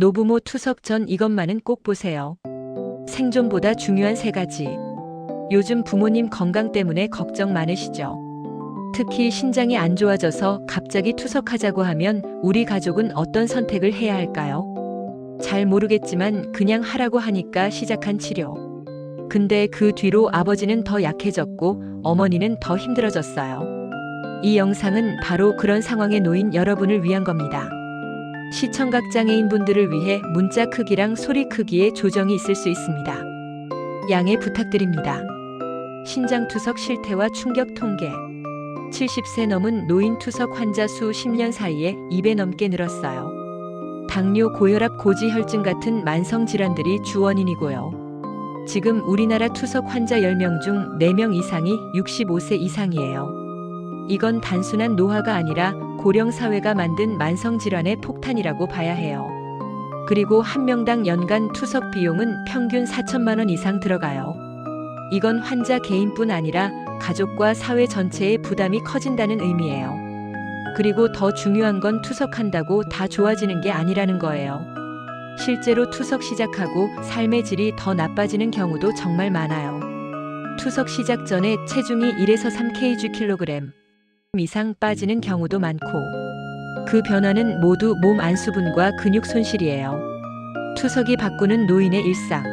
노부모 투석 전 이것만은 꼭 보세요. 생존보다 중요한 세 가지. 요즘 부모님 건강 때문에 걱정 많으시죠? 특히 신장이 안 좋아져서 갑자기 투석하자고 하면 우리 가족은 어떤 선택을 해야 할까요? 잘 모르겠지만 그냥 하라고 하니까 시작한 치료. 근데 그 뒤로 아버지는 더 약해졌고 어머니는 더 힘들어졌어요. 이 영상은 바로 그런 상황에 놓인 여러분을 위한 겁니다. 시청각 장애인분들을 위해 문자 크기랑 소리 크기에 조정이 있을 수 있습니다. 양해 부탁드립니다. 신장 투석 실태와 충격 통계. 70세 넘은 노인 투석 환자 수 10년 사이에 2배 넘게 늘었어요. 당뇨, 고혈압, 고지혈증 같은 만성 질환들이 주원인이고요. 지금 우리나라 투석 환자 10명 중 4명 이상이 65세 이상이에요. 이건 단순한 노화가 아니라 고령 사회가 만든 만성 질환의 폭탄이라고 봐야 해요. 그리고 한 명당 연간 투석 비용은 평균 4천만 원 이상 들어가요. 이건 환자 개인뿐 아니라 가족과 사회 전체의 부담이 커진다는 의미예요. 그리고 더 중요한 건 투석한다고 다 좋아지는 게 아니라는 거예요. 실제로 투석 시작하고 삶의 질이 더 나빠지는 경우도 정말 많아요. 투석 시작 전에 체중이 1에서 3kg 이상 빠지는 경우도 많고 그 변화는 모두 몸 안수분과 근육 손실이에요. 투석이 바꾸는 노인의 일상.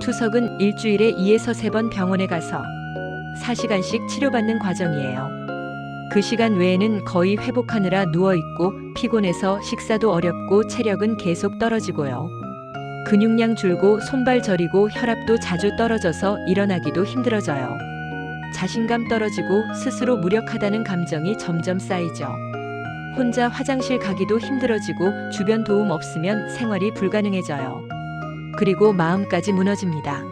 투석은 일주일에 2에서 3번 병원에 가서 4시간씩 치료받는 과정이에요. 그 시간 외에는 거의 회복하느라 누워있고 피곤해서 식사도 어렵고 체력은 계속 떨어지고요. 근육량 줄고 손발 저리고 혈압도 자주 떨어져서 일어나기도 힘들어져요. 자신감 떨어지고 스스로 무력하다는 감정이 점점 쌓이죠. 혼자 화장실 가기도 힘들어지고 주변 도움 없으면 생활이 불가능해져요. 그리고 마음까지 무너집니다.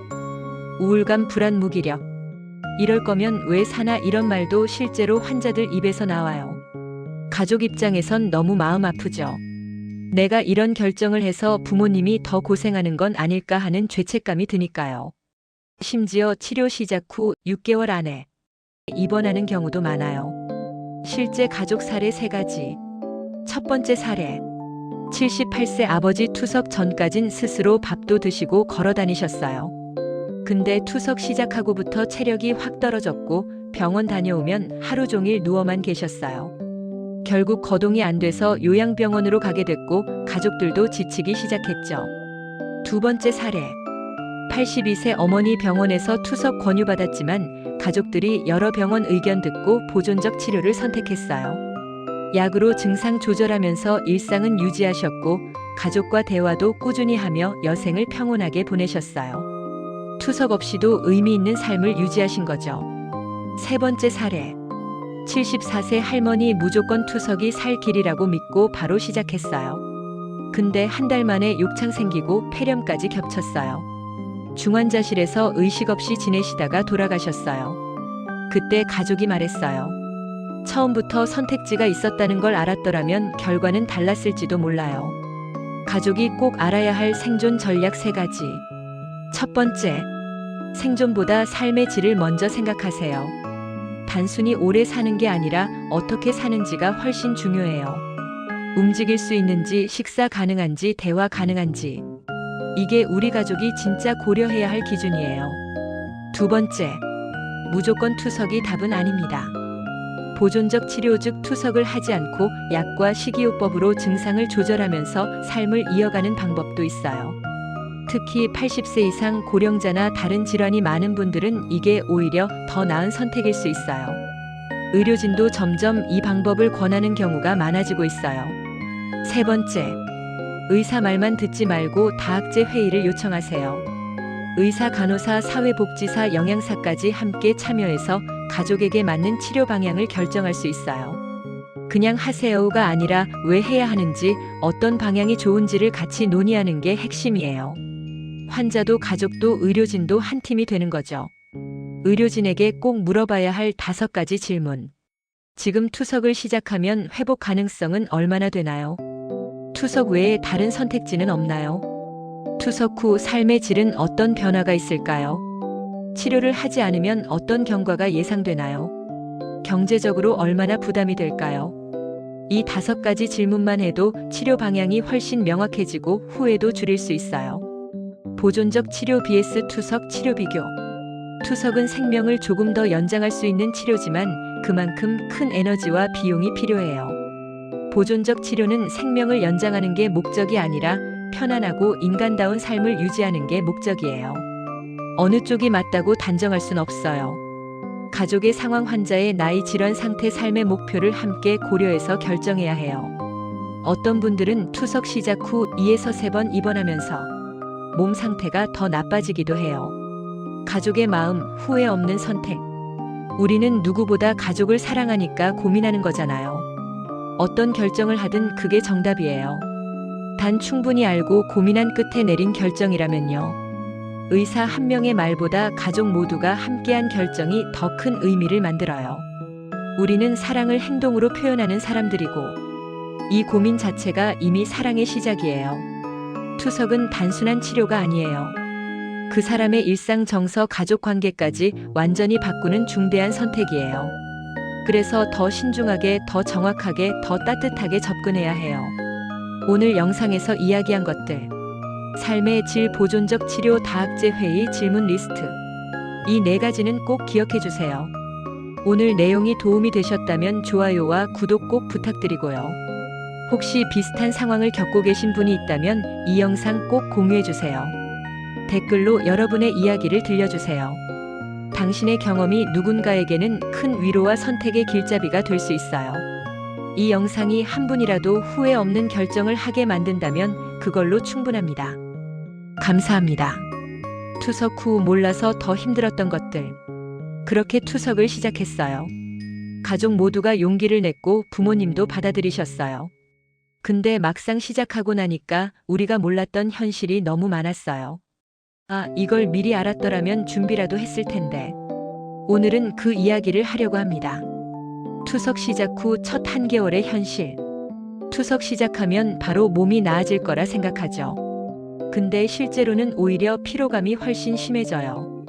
우울감, 불안, 무기력. 이럴 거면 왜 사나 이런 말도 실제로 환자들 입에서 나와요. 가족 입장에선 너무 마음 아프죠. 내가 이런 결정을 해서 부모님이 더 고생하는 건 아닐까 하는 죄책감이 드니까요. 심지어 치료 시작 후 6개월 안에 입원하는 경우도 많아요. 실제 가족 사례 세 가지. 첫 번째 사례. 78세 아버지 투석 전까진 스스로 밥도 드시고 걸어 다니셨어요. 근데 투석 시작하고부터 체력이 확 떨어졌고 병원 다녀오면 하루 종일 누워만 계셨어요. 결국 거동이 안 돼서 요양병원으로 가게 됐고 가족들도 지치기 시작했죠. 두 번째 사례. 82세 어머니 병원에서 투석 권유받았지만 가족들이 여러 병원 의견 듣고 보존적 치료를 선택했어요. 약으로 증상 조절하면서 일상은 유지하셨고 가족과 대화도 꾸준히 하며 여생을 평온하게 보내셨어요. 투석 없이도 의미 있는 삶을 유지하신 거죠. 세 번째 사례. 74세 할머니 무조건 투석이 살 길이라고 믿고 바로 시작했어요. 근데 한 달 만에 욕창 생기고 폐렴까지 겹쳤어요. 중환자실에서 의식 없이 지내시다가 돌아가셨어요. 그때 가족이 말했어요. 처음부터 선택지가 있었다는 걸 알았더라면 결과는 달랐을지도 몰라요. 가족이 꼭 알아야 할 생존 전략 세 가지. 첫 번째, 생존보다 삶의 질을 먼저 생각하세요. 단순히 오래 사는 게 아니라 어떻게 사는지가 훨씬 중요해요. 움직일 수 있는지, 식사 가능한지, 대화 가능한지. 이게 우리 가족이 진짜 고려해야 할 기준이에요. 두 번째, 무조건 투석이 답은 아닙니다. 보존적 치료 즉 투석을 하지 않고 약과 식이요법으로 증상을 조절하면서 삶을 이어가는 방법도 있어요. 특히 80세 이상 고령자나 다른 질환이 많은 분들은 이게 오히려 더 나은 선택일 수 있어요. 의료진도 점점 이 방법을 권하는 경우가 많아지고 있어요. 세 번째, 의사 말만 듣지 말고 다학제 회의를 요청하세요. 의사, 간호사, 사회복지사, 영양사까지 함께 참여해서 가족에게 맞는 치료 방향을 결정할 수 있어요. 그냥 하세요가 아니라 왜 해야 하는지, 어떤 방향이 좋은지를 같이 논의하는 게 핵심이에요. 환자도 가족도 의료진도 한 팀이 되는 거죠. 의료진에게 꼭 물어봐야 할 다섯 가지 질문. 지금 투석을 시작하면 회복 가능성은 얼마나 되나요? 투석 외에 다른 선택지는 없나요? 투석 후 삶의 질은 어떤 변화가 있을까요? 치료를 하지 않으면 어떤 경과가 예상되나요? 경제적으로 얼마나 부담이 될까요? 이 다섯 가지 질문만 해도 치료 방향이 훨씬 명확해지고 후회도 줄일 수 있어요. 보존적 치료 vs 투석 치료 비교. 투석은 생명을 조금 더 연장할 수 있는 치료지만 그만큼 큰 에너지와 비용이 필요해요. 보존적 치료는 생명을 연장하는 게 목적이 아니라 편안하고 인간다운 삶을 유지하는 게 목적이에요. 어느 쪽이 맞다고 단정할 순 없어요. 가족의 상황 환자의 나이 질환 상태 삶의 목표를 함께 고려해서 결정해야 해요. 어떤 분들은 투석 시작 후 2에서 3번 입원하면서 몸 상태가 더 나빠지기도 해요. 가족의 마음, 후회 없는 선택. 우리는 누구보다 가족을 사랑하니까 고민하는 거잖아요. 어떤 결정을 하든 그게 정답이에요. 단 충분히 알고 고민한 끝에 내린 결정이라면요. 의사 한 명의 말보다 가족 모두가 함께한 결정이 더 큰 의미를 만들어요. 우리는 사랑을 행동으로 표현하는 사람들이고, 이 고민 자체가 이미 사랑의 시작이에요. 투석은 단순한 치료가 아니에요. 그 사람의 일상 정서 가족 관계까지 완전히 바꾸는 중대한 선택이에요. 그래서 더 신중하게, 더 정확하게, 더 따뜻하게 접근해야 해요. 오늘 영상에서 이야기한 것들. 삶의 질 보존적 치료 다학제 회의 질문 리스트. 이 네 가지는 꼭 기억해 주세요. 오늘 내용이 도움이 되셨다면 좋아요와 구독 꼭 부탁드리고요. 혹시 비슷한 상황을 겪고 계신 분이 있다면 이 영상 꼭 공유해 주세요. 댓글로 여러분의 이야기를 들려주세요. 당신의 경험이 누군가에게는 큰 위로와 선택의 길잡이가 될 수 있어요. 이 영상이 한 분이라도 후회 없는 결정을 하게 만든다면 그걸로 충분합니다. 감사합니다. 투석 후 몰라서 더 힘들었던 것들. 그렇게 투석을 시작했어요. 가족 모두가 용기를 냈고 부모님도 받아들이셨어요. 근데 막상 시작하고 나니까 우리가 몰랐던 현실이 너무 많았어요. 아, 이걸 미리 알았더라면 준비라도 했을 텐데. 오늘은 그 이야기를 하려고 합니다. 투석 시작 후 첫 한개월의 현실. 투석 시작하면 바로 몸이 나아질 거라 생각하죠. 근데 실제로는 오히려 피로감이 훨씬 심해져요.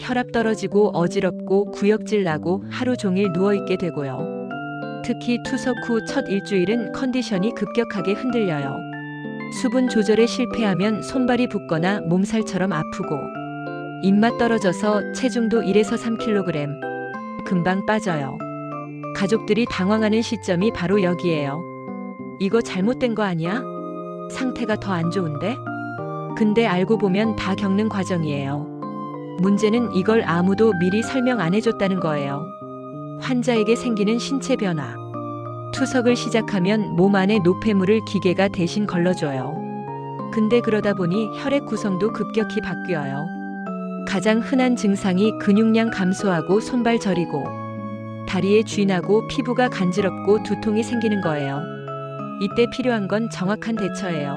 혈압 떨어지고 어지럽고 구역질 나고 하루 종일 누워있게 되고요. 특히 투석 후 첫 일주일은 컨디션이 급격하게 흔들려요. 수분 조절에 실패하면 손발이 붓거나 몸살처럼 아프고 입맛 떨어져서 체중도 1에서 3kg 금방 빠져요. 가족들이 당황하는 시점이 바로 여기예요. 이거 잘못된 거 아니야? 상태가 더 안 좋은데? 근데 알고 보면 다 겪는 과정이에요. 문제는 이걸 아무도 미리 설명 안 해줬다는 거예요. 환자에게 생기는 신체 변화. 투석을 시작하면 몸 안에 노폐물을 기계가 대신 걸러줘요. 근데 그러다 보니 혈액 구성도 급격히 바뀌어요. 가장 흔한 증상이 근육량 감소하고 손발 저리고 다리에 쥐나고 피부가 간지럽고 두통이 생기는 거예요. 이때 필요한 건 정확한 대처예요.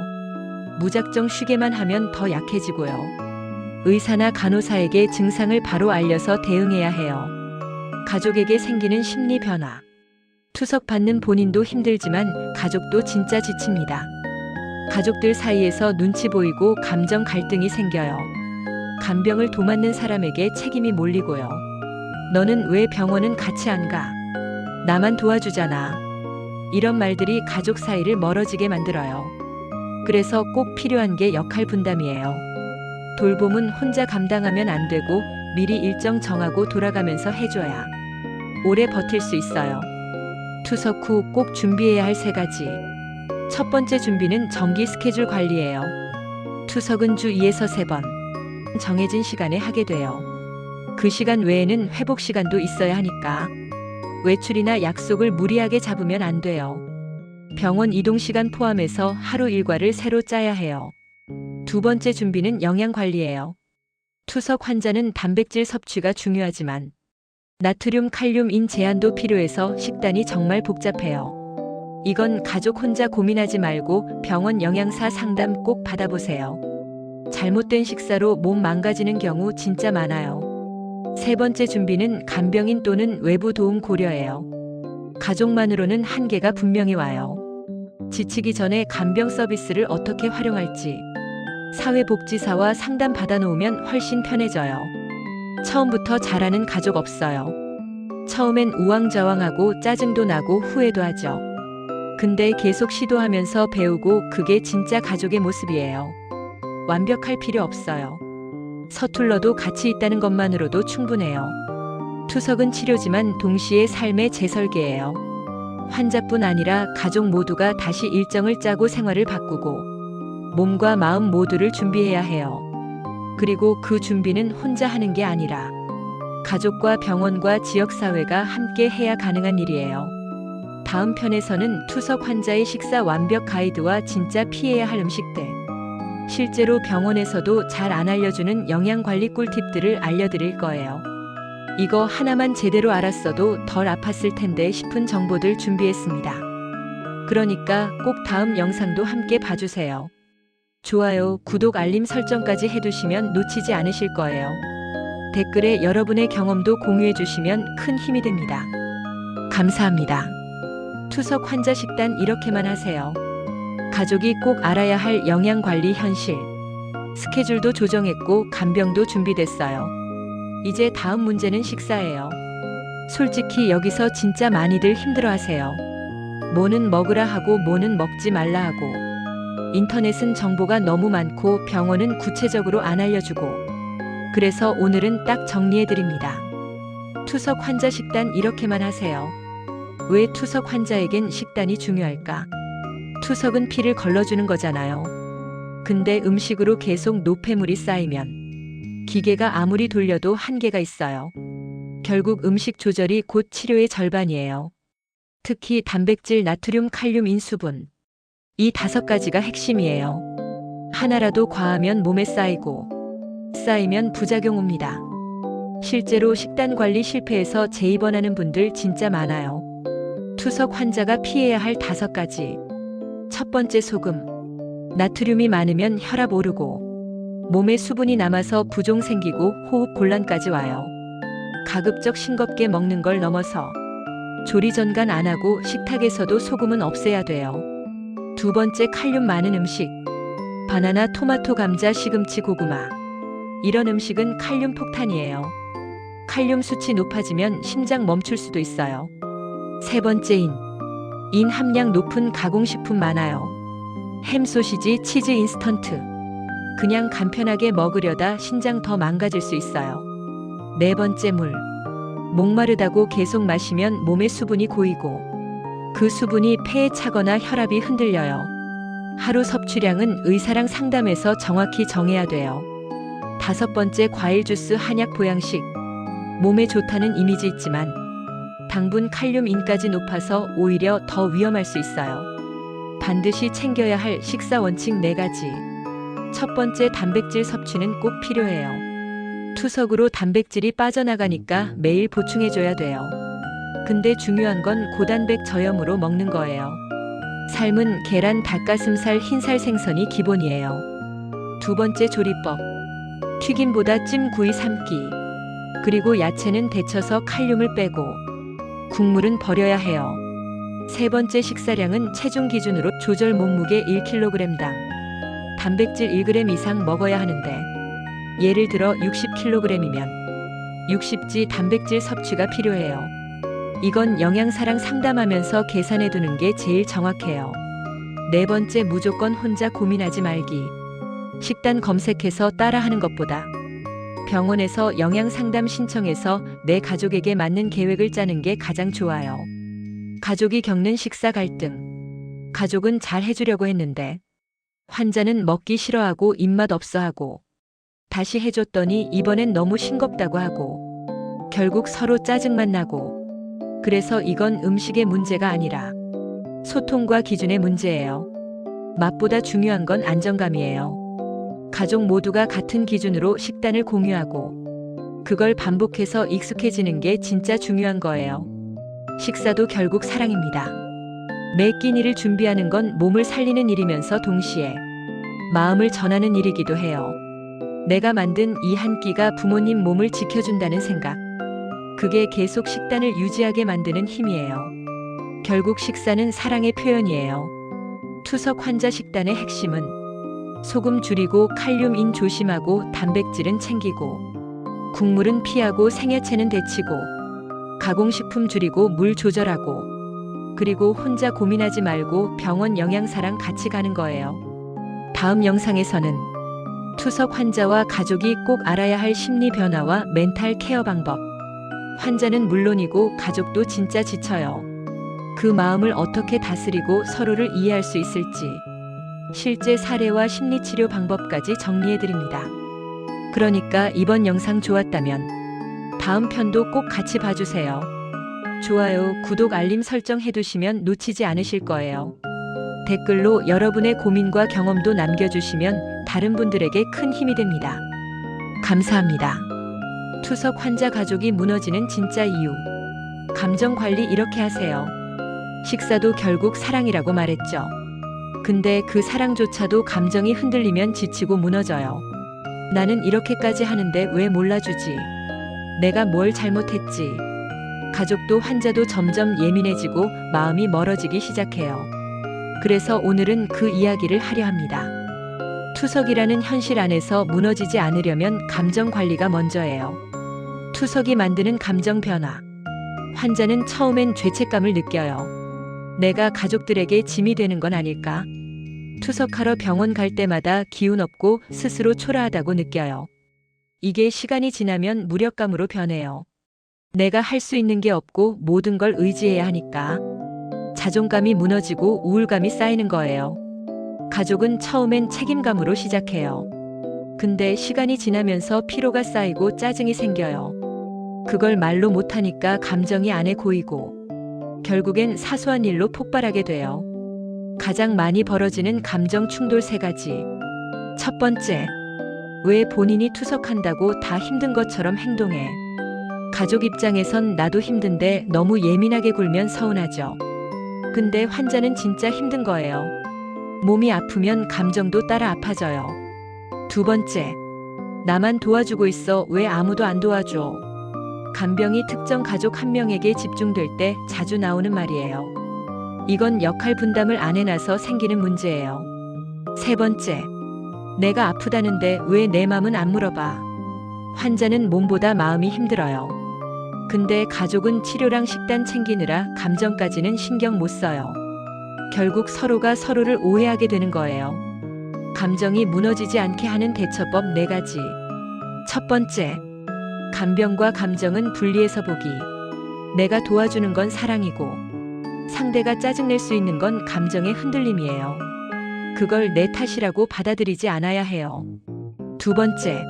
무작정 쉬게만 하면 더 약해지고요. 의사나 간호사에게 증상을 바로 알려서 대응해야 해요. 가족에게 생기는 심리 변화. 투석 받는 본인도 힘들지만 가족도 진짜 지칩니다. 가족들 사이에서 눈치 보이고 감정 갈등이 생겨요. 간병을 도맡는 사람에게 책임이 몰리고요. 너는 왜 병원은 같이 안 가? 나만 도와주잖아. 이런 말들이 가족 사이를 멀어지게 만들어요. 그래서 꼭 필요한 게 역할 분담이에요. 돌봄은 혼자 감당하면 안 되고 미리 일정 정하고 돌아가면서 해줘야 오래 버틸 수 있어요. 투석 후 꼭 준비해야 할 세 가지. 첫 번째 준비는 정기 스케줄 관리예요. 투석은 주 2에서 3번 정해진 시간에 하게 돼요. 그 시간 외에는 회복 시간도 있어야 하니까 외출이나 약속을 무리하게 잡으면 안 돼요. 병원 이동 시간 포함해서 하루 일과를 새로 짜야 해요. 두 번째 준비는 영양 관리예요. 투석 환자는 단백질 섭취가 중요하지만 나트륨, 칼륨인 제한도 필요해서 식단이 정말 복잡해요. 이건 가족 혼자 고민하지 말고 병원 영양사 상담 꼭 받아보세요. 잘못된 식사로 몸 망가지는 경우 진짜 많아요. 세 번째 준비는 간병인 또는 외부 도움 고려예요. 가족만으로는 한계가 분명히 와요. 지치기 전에 간병 서비스를 어떻게 활용할지 사회복지사와 상담 받아놓으면 훨씬 편해져요. 처음부터 잘하는 가족 없어요. 처음엔 우왕좌왕하고 짜증도 나고 후회도 하죠. 근데 계속 시도하면서 배우고 그게 진짜 가족의 모습이에요. 완벽할 필요 없어요. 서툴러도 같이 있다는 것만으로도 충분해요. 투석은 치료지만 동시에 삶의 재설계예요. 환자뿐 아니라 가족 모두가 다시 일정을 짜고 생활을 바꾸고 몸과 마음 모두를 준비해야 해요. 그리고 그 준비는 혼자 하는 게 아니라 가족과 병원과 지역사회가 함께 해야 가능한 일이에요. 다음 편에서는 투석 환자의 식사 완벽 가이드와 진짜 피해야 할 음식들. 실제로 병원에서도 잘 안 알려주는 영양관리 꿀팁들을 알려드릴 거예요. 이거 하나만 제대로 알았어도 덜 아팠을 텐데 싶은 정보들 준비했습니다. 그러니까 꼭 다음 영상도 함께 봐주세요. 좋아요, 구독, 알림 설정까지 해두시면 놓치지 않으실 거예요. 댓글에 여러분의 경험도 공유해 주시면 큰 힘이 됩니다. 감사합니다. 투석 환자 식단 이렇게만 하세요. 가족이 꼭 알아야 할 영양 관리 현실. 스케줄도 조정했고 간병도 준비됐어요. 이제 다음 문제는 식사예요. 솔직히 여기서 진짜 많이들 힘들어 하세요. 뭐는 먹으라 하고 뭐는 먹지 말라 하고. 인터넷은 정보가 너무 많고 병원은 구체적으로 안 알려주고. 그래서 오늘은 딱 정리해 드립니다. 투석 환자 식단 이렇게만 하세요. 왜 투석 환자에겐 식단이 중요할까? 투석은 피를 걸러주는 거잖아요. 근데 음식으로 계속 노폐물이 쌓이면 기계가 아무리 돌려도 한계가 있어요. 결국 음식 조절이 곧 치료의 절반이에요. 특히 단백질, 나트륨, 칼륨, 인수분. 이 다섯 가지가 핵심이에요. 하나라도 과하면 몸에 쌓이고, 쌓이면 부작용 옵니다. 실제로 식단 관리 실패해서 재입원하는 분들 진짜 많아요. 투석 환자가 피해야 할 다섯 가지. 첫 번째 소금. 나트륨이 많으면 혈압 오르고 몸에 수분이 남아서 부종 생기고 호흡 곤란까지 와요. 가급적 싱겁게 먹는 걸 넘어서 조리 전간 안 하고 식탁에서도 소금은 없애야 돼요. 두 번째 칼륨 많은 음식. 바나나, 토마토, 감자, 시금치, 고구마. 이런 음식은 칼륨 폭탄이에요. 칼륨 수치 높아지면 심장 멈출 수도 있어요. 세 번째 인. 인 함량 높은 가공식품 많아요. 햄, 소시지, 치즈, 인스턴트. 그냥 간편하게 먹으려다 신장 더 망가질 수 있어요. 네 번째 물. 목마르다고 계속 마시면 몸에 수분이 고이고 그 수분이 폐에 차거나 혈압이 흔들려요. 하루 섭취량은 의사랑 상담해서 정확히 정해야 돼요. 다섯 번째 과일 주스 한약 보양식. 몸에 좋다는 이미지 있지만 당분 칼륨 인까지 높아서 오히려 더 위험할 수 있어요. 반드시 챙겨야 할 식사 원칙 네가지 첫 번째 단백질 섭취는 꼭 필요해요. 투석으로 단백질이 빠져나가니까 매일 보충해줘야 돼요. 근데 중요한 건 고단백 저염으로 먹는 거예요. 삶은 계란, 닭가슴살, 흰살 생선이 기본이에요. 두 번째 조리법. 튀김보다 찜, 구이, 삶기. 그리고 야채는 데쳐서 칼륨을 빼고 국물은 버려야 해요. 세 번째 식사량은 체중 기준으로 조절 몸무게 1kg당 단백질 1g 이상 먹어야 하는데 예를 들어 60kg이면 60지 단백질 섭취가 필요해요. 이건 영양사랑 상담하면서 계산해 두는 게 제일 정확해요. 네 번째 무조건 혼자 고민하지 말기. 식단 검색해서 따라하는 것보다 병원에서 영양 상담 신청해서 내 가족에게 맞는 계획을 짜는 게 가장 좋아요. 가족이 겪는 식사 갈등. 가족은 잘 해주려고 했는데 환자는 먹기 싫어하고 입맛 없어 하고 다시 해줬더니 이번엔 너무 싱겁다고 하고 결국 서로 짜증만 나고 그래서 이건 음식의 문제가 아니라 소통과 기준의 문제예요. 맛보다 중요한 건 안정감이에요. 가족 모두가 같은 기준으로 식단을 공유하고 그걸 반복해서 익숙해지는 게 진짜 중요한 거예요. 식사도 결국 사랑입니다. 매 끼니를 준비하는 건 몸을 살리는 일이면서 동시에 마음을 전하는 일이기도 해요. 내가 만든 이 한 끼가 부모님 몸을 지켜준다는 생각. 그게 계속 식단을 유지하게 만드는 힘이에요. 결국 식사는 사랑의 표현이에요. 투석 환자 식단의 핵심은 소금 줄이고 칼륨 인 조심하고 단백질은 챙기고 국물은 피하고 생야채는 데치고 가공식품 줄이고 물 조절하고 그리고 혼자 고민하지 말고 병원 영양사랑 같이 가는 거예요. 다음 영상에서는 투석 환자와 가족이 꼭 알아야 할 심리 변화와 멘탈 케어 방법. 환자는 물론이고 가족도 진짜 지쳐요. 그 마음을 어떻게 다스리고 서로를 이해할 수 있을지 실제 사례와 심리치료 방법까지 정리해 드립니다. 그러니까 이번 영상 좋았다면 다음 편도 꼭 같이 봐주세요. 좋아요, 구독, 알림 설정 해두시면 놓치지 않으실 거예요. 댓글로 여러분의 고민과 경험도 남겨주시면 다른 분들에게 큰 힘이 됩니다. 감사합니다. 투석 환자 가족이 무너지는 진짜 이유. 감정 관리 이렇게 하세요. 식사도 결국 사랑이라고 말했죠. 근데 그 사랑조차도 감정이 흔들리면 지치고 무너져요. 나는 이렇게까지 하는데 왜 몰라주지? 내가 뭘 잘못했지? 가족도 환자도 점점 예민해지고 마음이 멀어지기 시작해요. 그래서 오늘은 그 이야기를 하려 합니다. 투석이라는 현실 안에서 무너지지 않으려면 감정 관리가 먼저예요. 투석이 만드는 감정 변화. 환자는 처음엔 죄책감을 느껴요. 내가 가족들에게 짐이 되는 건 아닐까? 투석하러 병원 갈 때마다 기운 없고 스스로 초라하다고 느껴요. 이게 시간이 지나면 무력감으로 변해요. 내가 할 수 있는 게 없고 모든 걸 의지해야 하니까. 자존감이 무너지고 우울감이 쌓이는 거예요. 가족은 처음엔 책임감으로 시작해요. 근데 시간이 지나면서 피로가 쌓이고 짜증이 생겨요. 그걸 말로 못하니까 감정이 안에 고이고 결국엔 사소한 일로 폭발하게 돼요. 가장 많이 벌어지는 감정 충돌 세 가지. 첫 번째, 왜 본인이 투석한다고 다 힘든 것처럼 행동해? 가족 입장에선 나도 힘든데 너무 예민하게 굴면 서운하죠. 근데 환자는 진짜 힘든 거예요. 몸이 아프면 감정도 따라 아파져요. 두 번째, 나만 도와주고 있어 왜 아무도 안 도와줘? 간병이 특정 가족 한 명에게 집중될 때 자주 나오는 말이에요. 이건 역할 분담을 안 해놔서 생기는 문제예요. 세 번째, 내가 아프다는데 왜내 맘은 안 물어봐? 환자는 몸보다 마음이 힘들어요. 근데 가족은 치료랑 식단 챙기느라 감정까지는 신경 못 써요. 결국 서로가 서로를 오해하게 되는 거예요. 감정이 무너지지 않게 하는 대처법 네 가지. 첫 번째, 간병과 감정은 분리해서 보기. 내가 도와주는 건 사랑이고, 상대가 짜증낼 수 있는 건 감정의 흔들림이에요. 그걸 내 탓이라고 받아들이지 않아야 해요. 두 번째,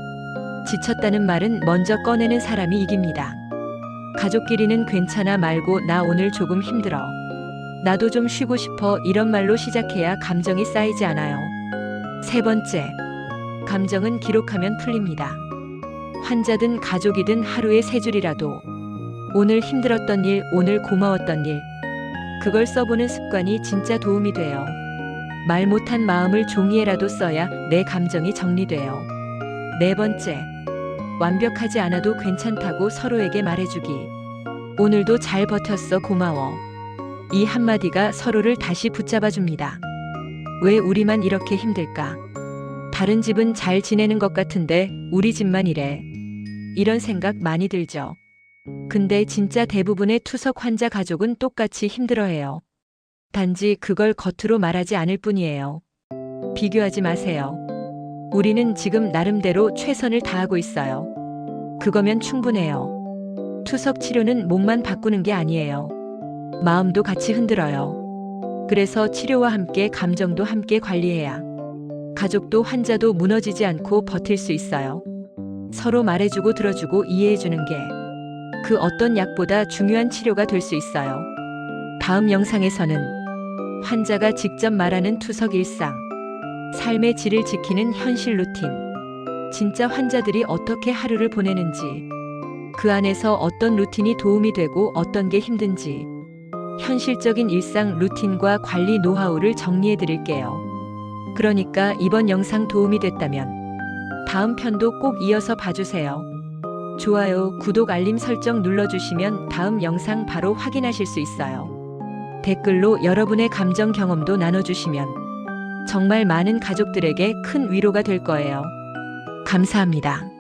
지쳤다는 말은 먼저 꺼내는 사람이 이깁니다. 가족끼리는 괜찮아 말고 나 오늘 조금 힘들어. 나도 좀 쉬고 싶어 이런 말로 시작해야 감정이 쌓이지 않아요. 세 번째, 감정은 기록하면 풀립니다. 환자든 가족이든 하루에 세 줄이라도 오늘 힘들었던 일, 오늘 고마웠던 일. 그걸 써보는 습관이 진짜 도움이 돼요. 말 못한 마음을 종이에라도 써야 내 감정이 정리돼요. 네 번째, 완벽하지 않아도 괜찮다고 서로에게 말해주기. 오늘도 잘 버텼어 고마워. 이 한마디가 서로를 다시 붙잡아줍니다. 왜 우리만 이렇게 힘들까? 다른 집은 잘 지내는 것 같은데 우리 집만 이래. 이런 생각 많이 들죠. 근데 진짜 대부분의 투석 환자 가족은 똑같이 힘들어해요. 단지 그걸 겉으로 말하지 않을 뿐이에요. 비교하지 마세요. 우리는 지금 나름대로 최선을 다하고 있어요. 그거면 충분해요. 투석 치료는 몸만 바꾸는 게 아니에요. 마음도 같이 흔들어요. 그래서 치료와 함께 감정도 함께 관리해야 가족도 환자도 무너지지 않고 버틸 수 있어요. 서로 말해주고 들어주고 이해해주는 게 그 어떤 약보다 중요한 치료가 될 수 있어요. 다음 영상에서는 환자가 직접 말하는 투석 일상, 삶의 질을 지키는 현실 루틴, 진짜 환자들이 어떻게 하루를 보내는지, 그 안에서 어떤 루틴이 도움이 되고 어떤 게 힘든지, 현실적인 일상 루틴과 관리 노하우를 정리해 드릴게요. 그러니까 이번 영상 도움이 됐다면 다음 편도 꼭 이어서 봐주세요. 좋아요, 구독, 알림 설정 눌러주시면 다음 영상 바로 확인하실 수 있어요. 댓글로 여러분의 감정 경험도 나눠주시면 정말 많은 가족들에게 큰 위로가 될 거예요. 감사합니다.